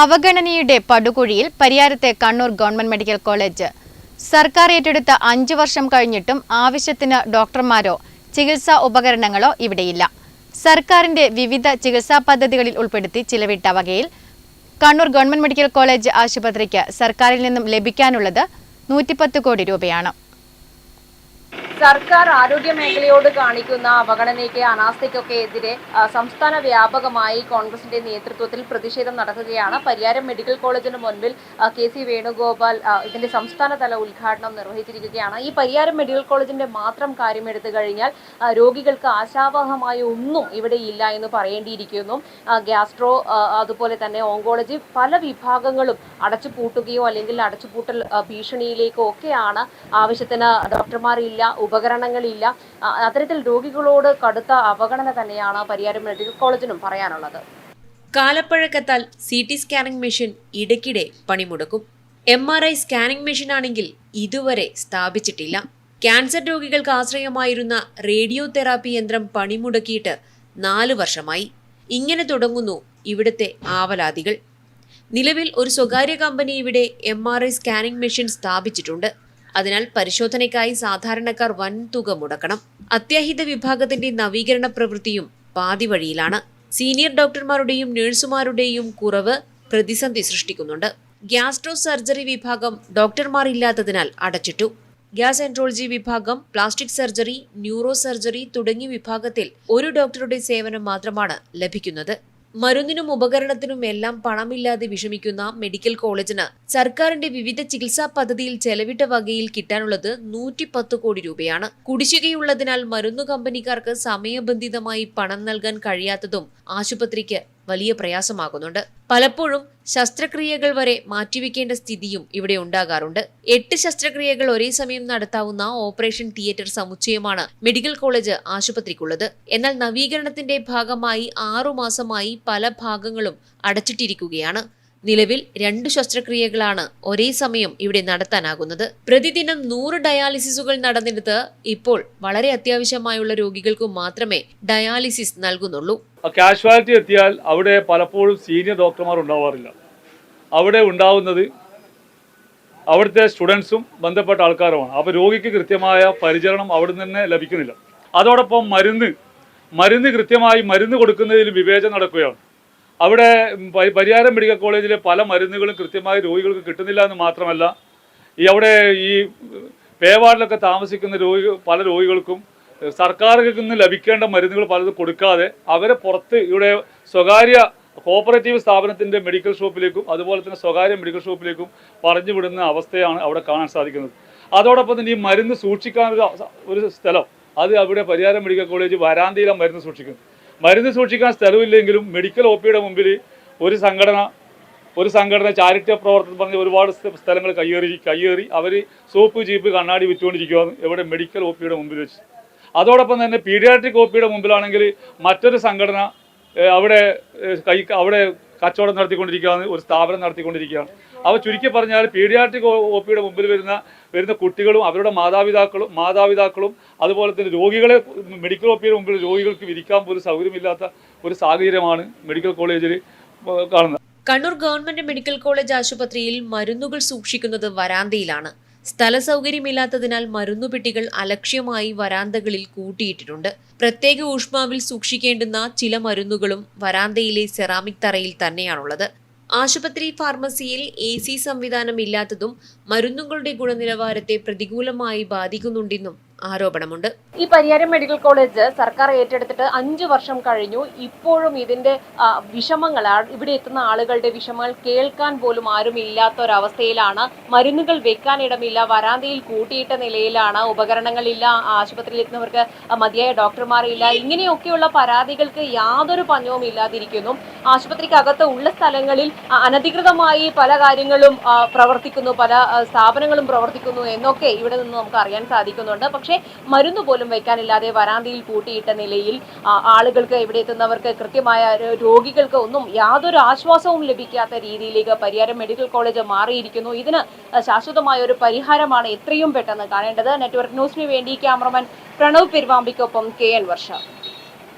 അവഗണനയുടെ പടുകുഴിയിൽ പരിയാരത്തെ Kannur government medical college. സർക്കാർ ഏറ്റെടുത്ത അഞ്ചു വർഷം കഴിഞ്ഞിട്ടും ആവശ്യത്തിന് ഡോക്ടർമാരോ ചികിത്സാ ഉപകരണങ്ങളോ ഇവിടെയില്ല. സർക്കാരിന്റെ വിവിധ ചികിത്സാ പദ്ധതികളിൽ ഉൾപ്പെടുത്തി ചിലവിട്ട വകയിൽ കണ്ണൂർ ഗവൺമെന്റ് മെഡിക്കൽ കോളേജ് ആശുപത്രിക്ക് സർക്കാരിൽ നിന്നും ലഭിക്കാനുള്ളത് നൂറ്റിപ്പത്ത് കോടി രൂപയാണ്. സർക്കാർ ആരോഗ്യ മേഖലയോട് കാണിക്കുന്ന അവഗണനയ്ക്ക് അനാസ്ഥയ്ക്കൊക്കെ എതിരെ സംസ്ഥാന വ്യാപകമായി കോൺഗ്രസിന്റെ നേതൃത്വത്തിൽ പ്രതിഷേധം നടക്കുകയാണ്. പരിയാരം മെഡിക്കൽ കോളേജിന് മുൻപിൽ കെ സി വേണുഗോപാൽ ഇതിന്റെ സംസ്ഥാനതല ഉദ്ഘാടനം നിർവഹിച്ചിരിക്കുകയാണ്. ഈ പരിയാരം മെഡിക്കൽ കോളേജിന്റെ മാത്രം കാര്യം എടുത്തു കഴിഞ്ഞാൽ രോഗികൾക്ക് ആശാവഹമായ ഒന്നും ഇവിടെ ഇല്ല എന്ന് പറയേണ്ടിയിരിക്കുന്നു. ഗ്യാസ്ട്രോ അതുപോലെ തന്നെ ഓങ്കോളജി പല വിഭാഗങ്ങളും അടച്ചുപൂട്ടുകയോ അല്ലെങ്കിൽ അടച്ചുപൂട്ടൽ ഭീഷണിയിലേക്കോ ഒക്കെയാണ് ആവശ്യത്തിന് ഡോക്ടർമാരില്ല ഉപകരണങ്ങളില്ല. അത്തരത്തിൽ രോഗികളോട് കടുത്ത അവഗണന തന്നെയാണ് പരിയാരം മെഡിക്കൽ കോളേജിനും പറയാനുള്ളത്. കാലപ്പഴക്കത്താൽ സി ടി സ്കാനിംഗ് മെഷീൻ ഇടയ്ക്കിടെ പണിമുടക്കും. M R I scanning machine ആണെങ്കിൽ ഇതുവരെ സ്ഥാപിച്ചിട്ടില്ല. ക്യാൻസർ രോഗികൾക്ക് ആശ്രയമായിരുന്ന റേഡിയോ തെറാപ്പി യന്ത്രം പണിമുടക്കിയിട്ട് നാല് വർഷമായി. ഇങ്ങനെ തുടങ്ങുന്നു ഇവിടുത്തെ ആവലാതികൾ. നിലവിൽ ഒരു സ്വകാര്യ കമ്പനി ഇവിടെ M R I scanning machine സ്ഥാപിച്ചിട്ടുണ്ട്. അതിനാൽ പരിശോധനയ്ക്കായി സാധാരണക്കാർ വൻതുക മുടക്കണം. അത്യാഹിത വിഭാഗത്തിന്റെ നവീകരണ പ്രവൃത്തിയും പാതി വഴിയിലാണ്. സീനിയർ ഡോക്ടർമാരുടെയും നഴ്സുമാരുടെയും കുറവ് പ്രതിസന്ധി സൃഷ്ടിക്കുന്നുണ്ട്. ഗ്യാസ്ട്രോ സർജറി വിഭാഗം ഡോക്ടർമാർ ഇല്ലാത്തതിനാൽ അടച്ചിട്ടു. ഗ്യാസ് എൻട്രോളജി വിഭാഗം പ്ലാസ്റ്റിക് സർജറി ന്യൂറോ സർജറി തുടങ്ങിയ വിഭാഗത്തിൽ ഒരു ഡോക്ടറുടെ സേവനം മാത്രമാണ് ലഭിക്കുന്നത്. മരുന്നിനും ഉപകരണത്തിനും എല്ലാം പണമില്ലാതെ വിഷമിക്കുന്ന മെഡിക്കൽ കോളേജിന് സർക്കാരിന്റെ വിവിധ ചികിത്സാ പദ്ധതിയിൽ ചെലവിട്ട വകയിൽ കിട്ടാനുള്ളത് നൂറ്റി പത്ത് കോടി രൂപയാണ്. കുടിശ്ശികയുള്ളതിനാൽ മരുന്നു കമ്പനിക്കാർക്ക് സമയബന്ധിതമായി പണം നൽകാൻ കഴിയാത്തതും ആശുപത്രിക്ക് വലിയ പ്രയാസമാകുന്നുണ്ട്. പലപ്പോഴും ശസ്ത്രക്രിയകൾ വരെ മാറ്റിവെക്കേണ്ട സ്ഥിതിയും ഇവിടെ ഉണ്ടാകാറുണ്ട്. എട്ട് ശസ്ത്രക്രിയകൾ ഒരേ സമയം നടത്താവുന്ന ഓപ്പറേഷൻ തിയേറ്റർ സമുച്ചയമാണ് മെഡിക്കൽ കോളേജ് ആശുപത്രിക്കുള്ളത്. എന്നാൽ നവീകരണത്തിന്റെ ഭാഗമായി ആറുമാസമായി പല ഭാഗങ്ങളും അടച്ചിട്ടിരിക്കുകയാണ്. നിലവിൽ രണ്ട് ശസ്ത്രക്രിയകളാണ് ഒരേ സമയം ഇവിടെ നടത്താനാകുന്നത്. പ്രതിദിനം നൂറ് ഡയാലിസിസുകൾ നടന്നിടത്ത് ഇപ്പോൾ വളരെ അത്യാവശ്യമായുള്ള രോഗികൾക്ക് മാത്രമേ ഡയാലിസിസ് നൽകുന്നുള്ളൂ. കാഷ്വാലിറ്റി എത്തിയാൽ അവിടെ പലപ്പോഴും സീനിയർ ഡോക്ടർമാർ ഉണ്ടാവാറില്ല. അവിടെ ഉണ്ടാവുന്നത് അവിടുത്തെ സ്റ്റുഡൻസും ബന്ധപ്പെട്ട ആൾക്കാരുമാണ്. അപ്പോൾ രോഗിക്ക് കൃത്യമായ പരിചരണം അവിടെ നിന്ന് ലഭിക്കുന്നില്ല. അതോടൊപ്പം മരുന്ന് മരുന്ന് കൃത്യമായി മരുന്ന് കൊടുക്കുന്നതിൽ വിവേചനം നടക്കുകയാണ്. അവിടെ പരിയാരം മെഡിക്കൽ കോളേജിലെ പല മരുന്നുകളും കൃത്യമായി രോഗികൾക്ക് കിട്ടുന്നില്ല എന്ന് മാത്രമല്ല ഈ അവിടെ ഈ പേവാർഡിലൊക്കെ താമസിക്കുന്ന രോഗി പല രോഗികൾക്കും സർക്കാരിൽ നിന്ന് ലഭിക്കേണ്ട മരുന്നുകൾ പലതും കൊടുക്കാതെ അവരെ പുറത്ത് ഇവിടെ സ്വകാര്യ കോപ്പറേറ്റീവ് സ്ഥാപനത്തിന്റെ മെഡിക്കൽ ഷോപ്പിലേക്കും അതുപോലെ തന്നെ സ്വകാര്യ മെഡിക്കൽ ഷോപ്പിലേക്കും പറഞ്ഞു വിടുന്ന അവസ്ഥയാണ് അവിടെ കാണാൻ സാധിക്കുന്നത്. അതോടൊപ്പം തന്നെ ഈ മരുന്ന് സൂക്ഷിക്കാനൊരു ഒരു സ്ഥലം അത് അവിടെ പരിയാരം മെഡിക്കൽ കോളേജ് വരാന്തിയിലാണ് മരുന്ന് സൂക്ഷിക്കുന്നത്. മരുന്ന് സൂക്ഷിക്കാൻ സ്ഥലമില്ലെങ്കിലും മെഡിക്കൽ ഒ പിയുടെ മുമ്പിൽ ഒരു സംഘടന ഒരു സംഘടന ചാരിറ്റി പ്രവർത്തനം പറഞ്ഞ് ഒരുപാട് സ്ഥ- സ്ഥലങ്ങൾ കയ്യേറി കയ്യേറി അവർ സോപ്പ് ജീപ്പ് കണ്ണാടി വിറ്റുകൊണ്ടിരിക്കുകയാണ് എവിടെ മെഡിക്കൽ ഒ പിയുടെ മുമ്പിൽ വെച്ച്. അതോടൊപ്പം തന്നെ പീഡിയാട്രിക് ഒ പിയുടെ മുമ്പിലാണെങ്കിൽ മറ്റൊരു സംഘടന അവിടെ കൈ അവിടെ കച്ചവടം നടത്തിക്കൊണ്ടിരിക്കുകയാണ് ഒരു സ്ഥാപനം നടത്തിക്കൊണ്ടിരിക്കുകയാണ്. അവ ചുരുക്കി പറഞ്ഞാൽ പീഡിയാട്രിക് ഒ പിയുടെ മുമ്പിൽ വരുന്ന വരുന്ന കുട്ടികളും അവരുടെ മാതാപിതാക്കളും മാതാപിതാക്കളും അതുപോലെ തന്നെ രോഗികളെ മെഡിക്കൽ ഒ പിയുടെ മുമ്പിൽ രോഗികൾക്ക് വിരിക്കാൻ പോലും സൗകര്യമില്ലാത്ത ഒരു സാഹചര്യമാണ് മെഡിക്കൽ കോളേജിൽ കാണുന്നത്. കണ്ണൂർ ഗവൺമെന്റ് മെഡിക്കൽ കോളേജ് ആശുപത്രിയിൽ മരുന്നുകൾ സൂക്ഷിക്കുന്നത് വരാന്തയിലാണ്. സ്ഥല സൗകര്യമില്ലാത്തതിനാൽ മരുന്നുപെട്ടികൾ അലക്ഷ്യമായി വരാന്തകളിൽ കൂട്ടിയിട്ടിട്ടുണ്ട്. പ്രത്യേക ഊഷ്മാവിൽ സൂക്ഷിക്കേണ്ടുന്ന ചില മരുന്നുകളും വരാന്തയിലെ സെറാമിക് തറയിൽ തന്നെയാണുള്ളത്. ആശുപത്രി ഫാർമസിയിൽ എ സി സംവിധാനം ഇല്ലാത്തതും മരുന്നുകളുടെ ഗുണനിലവാരത്തെ പ്രതികൂലമായി ബാധിക്കുന്നുണ്ടെന്നും ആരോപണമുണ്ട്. ഈ പരിയാരം മെഡിക്കൽ കോളേജ് സർക്കാർ ഏറ്റെടുത്തിട്ട് അഞ്ചു വർഷം കഴിഞ്ഞു. ഇപ്പോഴും ഇതിന്റെ വിഷമങ്ങൾ ഇവിടെ എത്തുന്ന ആളുകളുടെ വിഷമങ്ങൾ കേൾക്കാൻ പോലും ആരും ഇല്ലാത്ത ഒരവസ്ഥയിലാണ് മരുന്നുകൾ വെക്കാൻ ഇടമില്ല വരാന്തയിൽ കൂട്ടിയിട്ട നിലയിലാണ് ഉപകരണങ്ങളില്ല ആശുപത്രിയിൽ എത്തുന്നവർക്ക് മതിയായ ഡോക്ടർമാരില്ല ഇങ്ങനെയൊക്കെയുള്ള പരാതികൾക്ക് യാതൊരു പഞ്ഞവും ഇല്ലാതിരിക്കുന്നു. ആശുപത്രിക്കകത്ത് ഉള്ള സ്ഥലങ്ങളിൽ അനധികൃതമായി പല കാര്യങ്ങളും പ്രവർത്തിക്കുന്നു പല സ്ഥാപനങ്ങളും പ്രവർത്തിക്കുന്നു എന്നൊക്കെ ഇവിടെ നിന്ന് നമുക്ക് അറിയാൻ സാധിക്കുന്നുണ്ട്. പക്ഷേ മരുന്ന് പോലും വയ്ക്കാനില്ലാതെ വരാന്തയിൽ പൂട്ടിയിട്ട നിലയിൽ ആളുകൾക്ക് ഇവിടെ എത്തുന്നവർക്ക് കൃത്യമായ രോഗികൾക്ക് ഒന്നും യാതൊരു ആശ്വാസവും ലഭിക്കാത്ത രീതിയിലേക്ക് പരിയാരം മെഡിക്കൽ കോളേജ് മാറിയിരിക്കുന്നു. ഇതിന് ശാശ്വതമായ ഒരു പരിഹാരമാണ് എത്രയും പെട്ടെന്ന് കാണേണ്ടത്. നെറ്റ്വർക്ക് ന്യൂസിന് വേണ്ടി ക്യാമറമാൻ പ്രണവ് പെരുവാമ്പിക്കൊപ്പം കെ എൻ വർഷ.